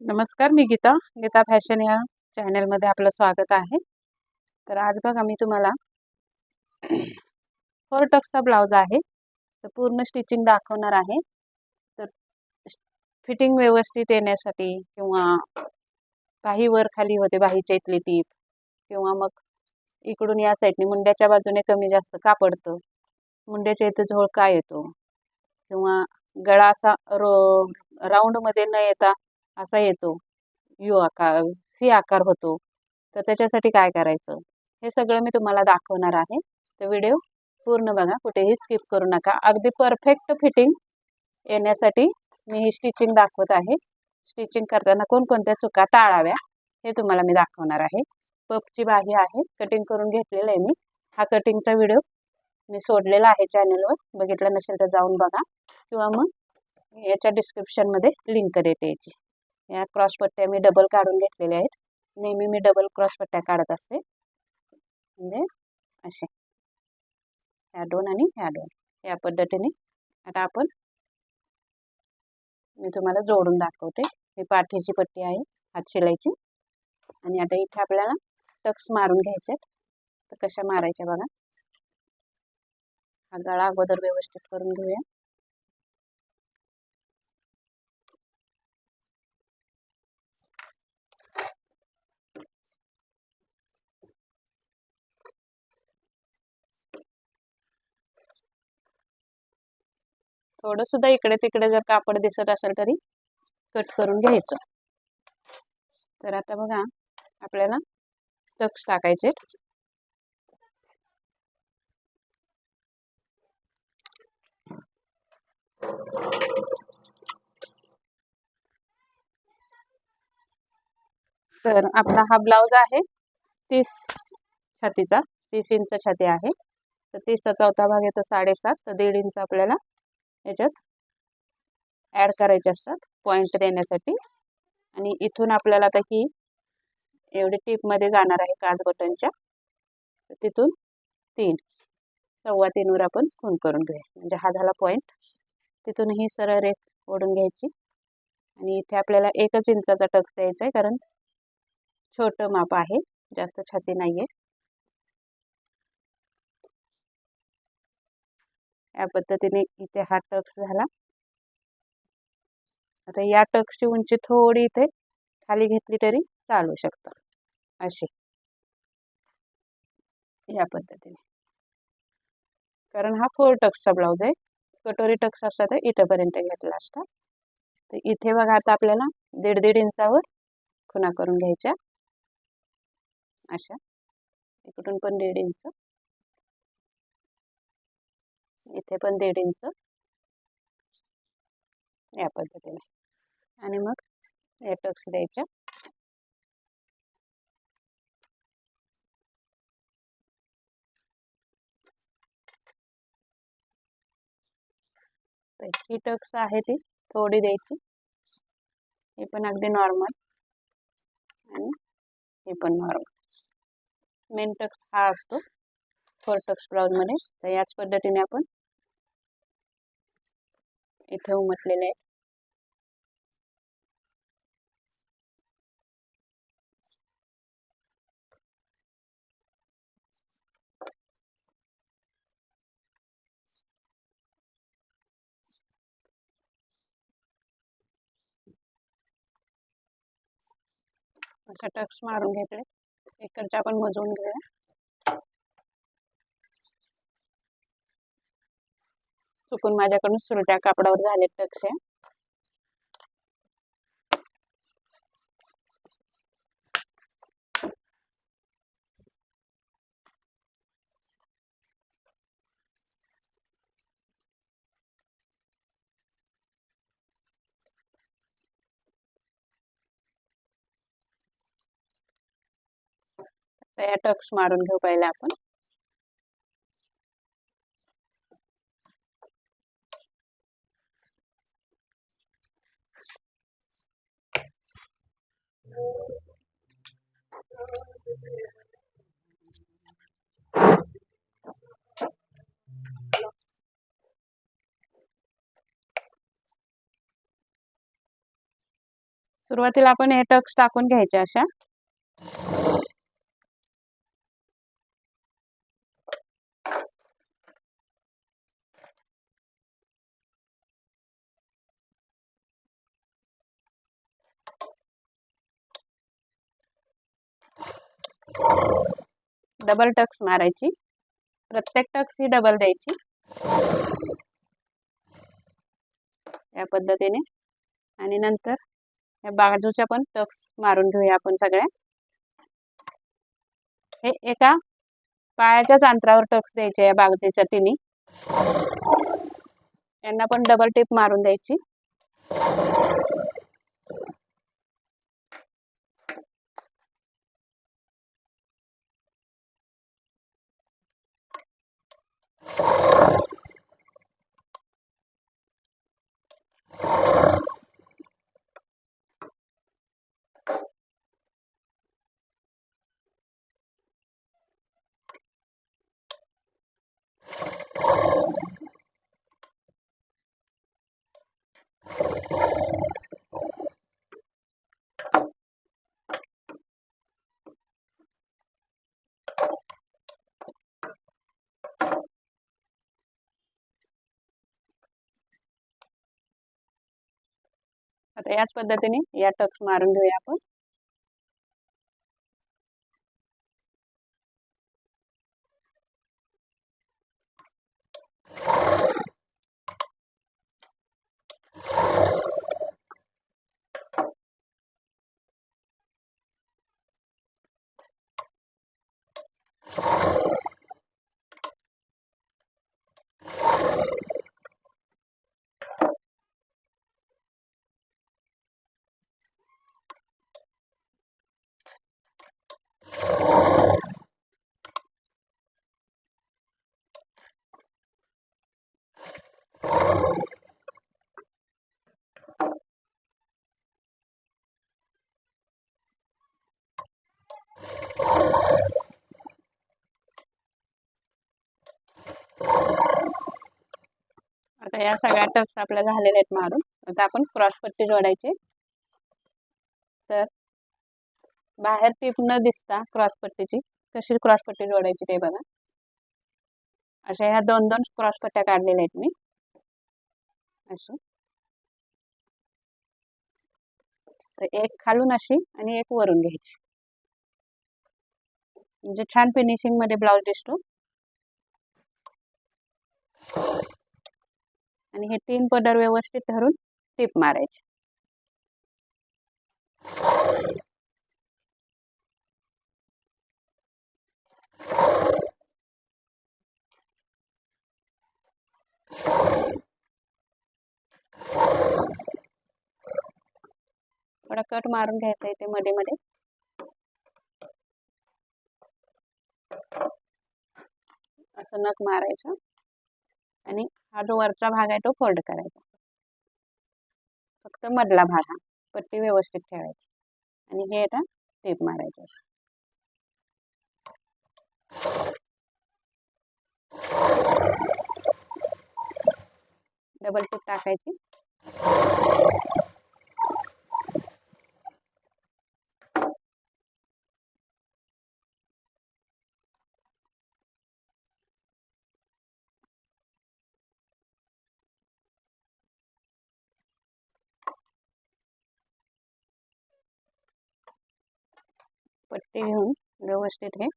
नमस्कार मी गीता. गीता फॅशन या चॅनलमध्ये आपलं स्वागत आहे. तर आज बघा मी तुम्हाला फोर टक्सचा ब्लाऊज आहे. तर पूर्ण स्टिचिंग दाखवणार आहे. तर फिटिंग व्यवस्थित येण्यासाठी किंवा बाही वर खाली होते बाहीच्या इथली टीप. किंवा मग इकडून या साईडने मुंड्याच्या बाजूने कमी जास्त का पडतं? मुंड्याच्या इथं झोळ का येतो? किंवा गळा असा रो राऊंडमध्ये न येता असा येतो. यू आकार ही आकार होतो. तर त्याच्यासाठी काय करायचं? हे सगळं मी तुम्हाला दाखवणार आहे. तर व्हिडिओ पूर्ण बघा. कुठेही स्किप करू नका. अगदी परफेक्ट फिटिंग येण्यासाठी मी ही स्टिचिंग दाखवत आहे. स्टिचिंग करताना कोणकोणत्या चुका टाळाव्या हे तुम्हाला मी दाखवणार आहे. पपची बाही आहे. कटिंग करून घेतलेलं आहे मी. हा कटिंगचा व्हिडिओ मी सोडलेला आहे चॅनलवर बघितलं नसेल तर जाऊन बघा. किंवा मग याच्या डिस्क्रिप्शनमध्ये लिंक देते याची. या क्रॉस पट्ट्या मी डबल काढून घेतलेल्या आहेत. नेहमी मी डबल क्रॉस पट्ट्या काढत असते. म्हणजे असे ह्या दोन आणि ह्या दोन. या पद्धतीने आता आपण मी तुम्हाला जोडून दाखवते. ही पाठीची पट्टी आहे हात शिलायची आणि आता इथे आपल्याला टक्स मारून घ्यायचे तर कशा मारायच्या बघा. हा गळा अगोदर व्यवस्थित करून घेऊया. थोडं सुद्धा इकडे तिकडे जर कापड दिसत असेल तरी कट करून घ्यायचं. तर आता बघा आपल्याला टक्स टाकायचे. तर आपला हा ब्लाऊज आहे तीस छातीचा तीस इंच छाती आहे. तर तीसचा चौथा भाग येतो साडेसात तर दीड इंच आपल्याला याच्यात ॲड करायचे असतात. पॉईंट देण्यासाठी. आणि इथून आपल्याला आता ही एवढी टीपमध्ये जाणार आहे काच बटनच्या तर तिथून तीन. सव्वा तीनवर आपण खून करून घेऊया. म्हणजे हा झाला पॉईंट तिथून ही सरळ रेख ओढून घ्यायची. आणि इथे आपल्याला एकच इंचाचा टक्स द्यायचा आहे कारण छोटं माप आहे. जास्त छाती नाही आहे या पद्धतीने इथे हा टक्स झाला. आता या टक्सची उंची थोडी इथे खाली घेतली तरी चालू शकतं. अशी. या पद्धतीने. कारण हा फोर टक्सचा ब्लाऊज आहे. कटोरी टक्स असतात तर इथंपर्यंत घेतला असता. तर इथे बघा आता आपल्याला दीड दीड इंचावर खुणा करून घ्यायच्या. अशा. इकडून पण दीड इंच. इथे पण दीड इंच या पद्धतीने. आणि मग या टक्स द्यायच्या तर ही टक्स आहे ती थोडी द्यायची. ही पण अगदी नॉर्मल आणि हे पण नॉर्मल मेन टक्स हा असतो फोर टक्स ब्लाऊजमध्ये तर याच पद्धतीने आपण इथे उमटलेले आहेत. असा टक्स मारून घेतले इकडच्या आपण मोजून घेऊया. चुकून माझ्याकडून सुरट्या कापडावर झाले टक्स आहे या टक्स मारून घेऊ पहिले आपण. सुरुवातीला आपण हे टक्स टाकून घ्यायचे अशा. डबल टक्स मारायची. प्रत्येक टक्स ही डबल द्यायची. या पद्धतीने. आणि नंतर या बाजूच्या पण टक्स मारून घेऊया आपण सगळ्या. हे एका पायाच्याच अंतरावर टक्स द्यायचे या बाजूच्या तिन्ही. यांना पण डबल टिप मारून द्यायची. Thank you. आता याच पद्धतीने या टक्स मारून घेऊया आपण. आता या सगळ्या टप्स आपल्या झालेल्या आहेत मारून. आता आपण क्रॉस पट्टी जोडायची. तर बाहेर टीप न दिसता क्रॉस पट्टीची कशी क्रॉस पट्टी जोडायची ते बघा. अशा ह्या दोन दोन क्रॉस पट्ट्या काढलेल्या आहेत मी. अशी. तर एक खालून अशी आणि एक वरून घ्यायची. म्हणजे छान फिनिशिंगमध्ये ब्लाउज दिसतो. आणि हे तीन पदर व्यवस्थित धरून टिप मारायची. थोडा कट मारून घ्यायचा इथे मध्ये मध्ये. असं नख मारायचं. आणि हा जो वरचा भाग आहे तो फोल्ड करायचा. फक्त मधला भाग हा पट्टी व्यवस्थित ठेवायची. आणि हे आता टेप मारायचं असं. डबल टेप टाकायची. पट्टी घेऊन व्यवस्थित हे.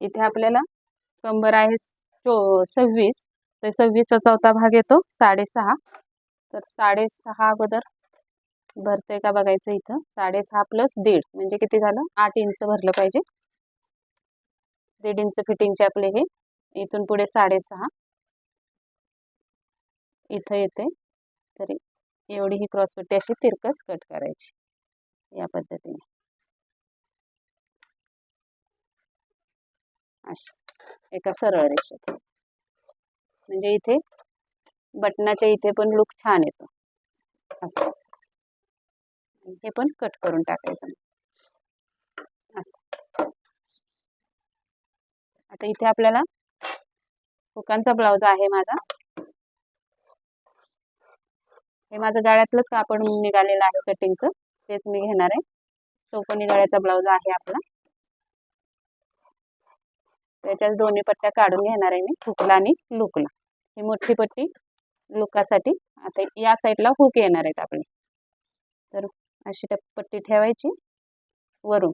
इथे आपल्याला कंबर आहे चो सव्वीस. तर सव्वीसचा चौथा भाग येतो साडेसहा. तर साडेसहा अगोदर भरतंय का बघायचं इथं? साडेसहा प्लस दीड. म्हणजे किती झालं? आठ इंच भरलं पाहिजे. दीड इंच फिटिंगचे आपले हे. इथून पुढे साडेसहा. इथं येते. तरी एवढी ही क्रॉसपट्टी अशी तिरकस कट करायची. या पद्धतीने. अशी. एका सरळ रेषेत. म्हणजे इथे बटनाच्या इथे पण लुक छान येतो. असं. हे पण कट करून टाकायचं. असं. आता इथे आपल्याला हुकांचा ब्लाऊज आहे माझा. हे माझं जाळ्यातलंच कापड निघालेलं आहे कटिंगचं तेच मी घेणार आहे. चौकोनी गाळ्याचा ब्लाउज आहे आपला. त्याच्यात दोन्ही पट्ट्या काढून घेणार आहे मी हुकला आणि लुकला. ही मोठी पट्टी लुकासाठी. आता या साईडला हुक येणार आहेत आपले. तर अशी टप पट्टी ठेवायची वरून.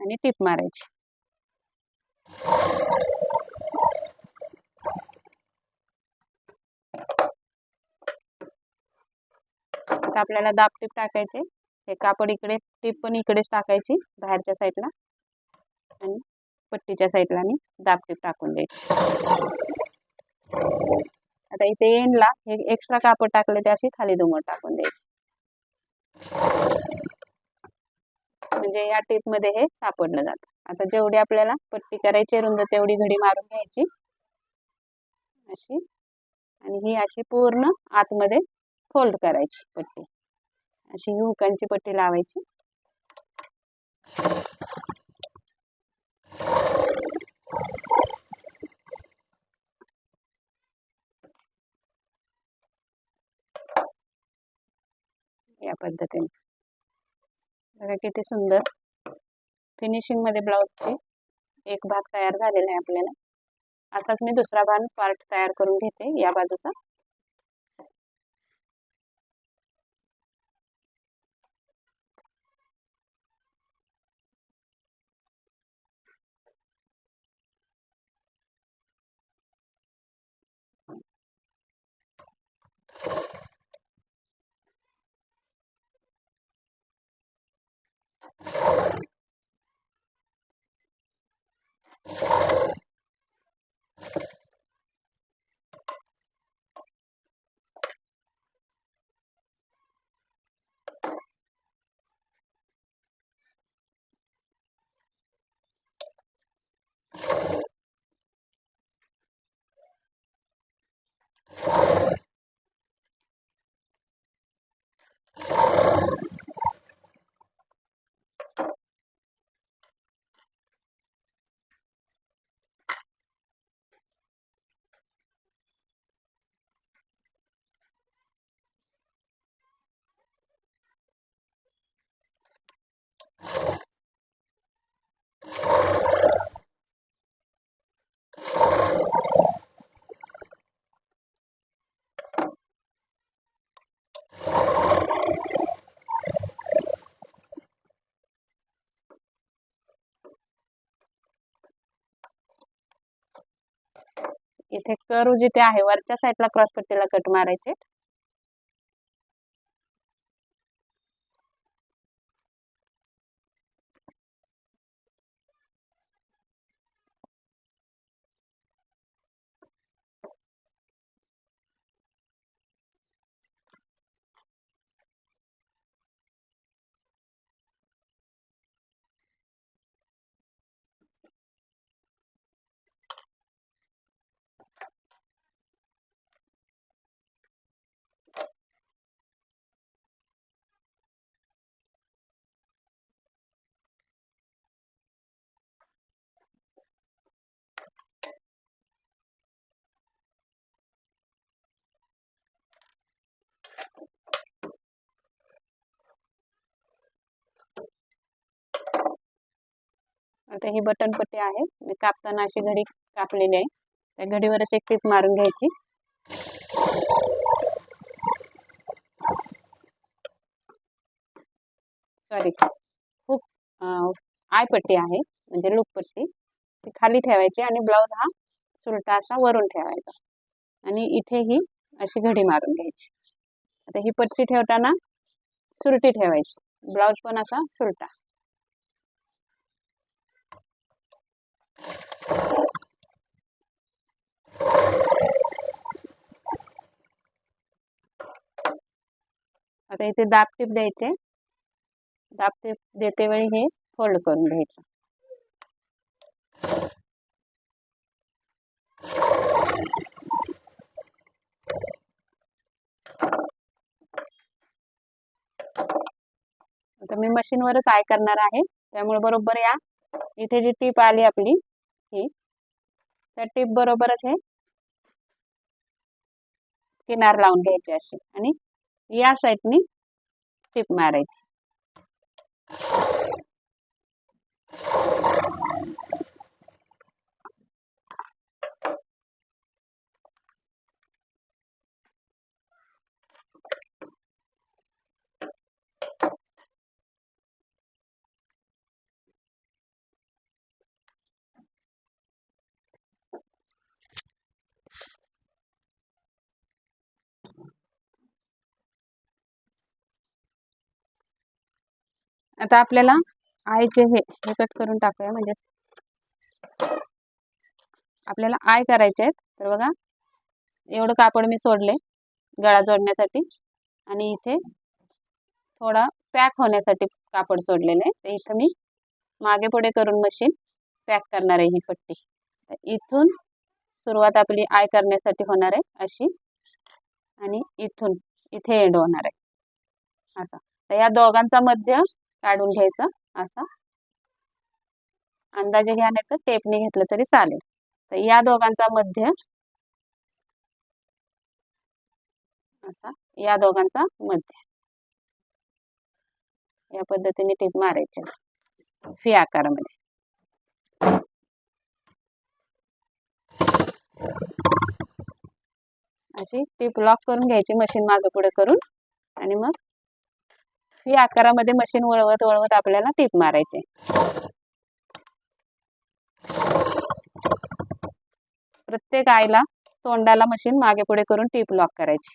आणि टिप मारायची. आता आपल्याला दाब टीप टाकायचे हे कापड इकडे टीप पण इकडेच टाकायची बाहेरच्या साईडला. आणि पट्टीच्या साईडला आणि दाब टीप टाकून द्यायची. आता इथे एंडला हे एक्स्ट्रा कापड टाकले ते अशी खाली दुमट टाकून द्यायची. म्हणजे या टीपमध्ये हे सापडलं जातं. आता जेवढी आपल्याला पट्टी करायची रुंद तेवढी घडी मारून घ्यायची. अशी. आणि ही अशी पूर्ण आतमध्ये फोल्ड करायची पट्टी. अशी ही हुकांची पट्टी लावायची. या पद्धतीने. बघा किती सुंदर. फिनिशिंगमध्ये ब्लाऊजची एक भाग तयार झालेला आहे आपल्याला. असाच मी दुसरा भाग पार्ट तयार करून घेते या बाजूचा. इथे करू जिथे आहे वरच्या साईडला क्रॉस पट्टीला कट मारायचे. आता ही बटन पट्टी आहे. मी कापताना अशी घडी कापलेली आहे. त्या घडीवरच एक टीप मारून घ्यायची. सॉरी खूप आय पट्टी आहे. म्हणजे लूप पट्टी. ती खाली ठेवायची आणि ब्लाऊज हा सुलटा असा वरून ठेवायचा. आणि इथे ही अशी घडी मारून घ्यायची. आता ही पट्टी ठेवताना सुरटी ठेवायची. ब्लाऊज पण असा सुलटा. आता इथे दाब टीप द्यायचे. दाब टीप देते वेळी हे फोल्ड करून घ्यायचं. आता मी मशीनवरच आय करणार आहे. त्यामुळे बरोबर या. इथे जी टीप आली आपली ही त्या टीप बरोबरच हे किनार लावून घ्यायची अशी आणि या साईडनी टीप मारायची. आता आपल्याला आयचे हे हे कट करून टाकूया म्हणजे आपल्याला आय करायचे आहेत. तर बघा एवढं कापड मी सोडले गळा जोडण्यासाठी. आणि इथे थोडा पॅक होण्यासाठी कापड सोडलेलं आहे. तर इथं मी मागे पुढे करून मशीन पॅक करणार आहे ही पट्टी. तर इथून सुरुवात आपली आय करण्यासाठी होणार आहे अशी. आणि इथून इथे एंड होणार आहे. असा. तर या दोघांचा मध्य काढून घ्यायचा असा. अंदाजे घ्या नाही तर टेपने घेतलं तरी चालेल. तर या दोघांचा मध्य असा या दोघांचा मध्य. या पद्धतीने टेप मारायची. फी आकारामध्ये. अशी टीप लॉक करून घ्यायची मशीन मागे पुढे करून. आणि मग या आकारामध्ये मशीन वळवत वळवत आपल्याला टीप मारायचे. प्रत्येक आईला तोंडाला मशीन मागे पुढे करून टीप लॉक करायची.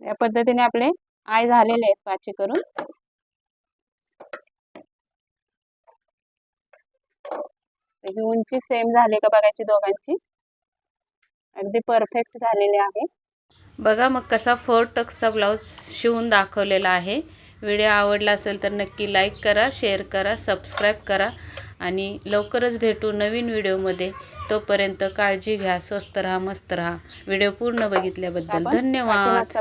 या पद्धतीने आपले आय झालेले आहेत पाचे करून. ही उंची सेम झाली का बघायची दोघांची? अगदी परफेक्ट झालेली आहे. बघा मग कसा फोर टक्सचा ब्लाऊज शिवून दाखवलेला आहे. व्हिडिओ आवडला असेल तर नक्की लाईक करा शेअर करा सबस्क्राईब करा आणि लवकरच भेटू नवीन व्हिडिओमध्ये. तोपर्यंत काळजी घ्या स्वस्त राहा मस्त राहा. व्हिडिओ पूर्ण बघितल्याबद्दल धन्यवाद.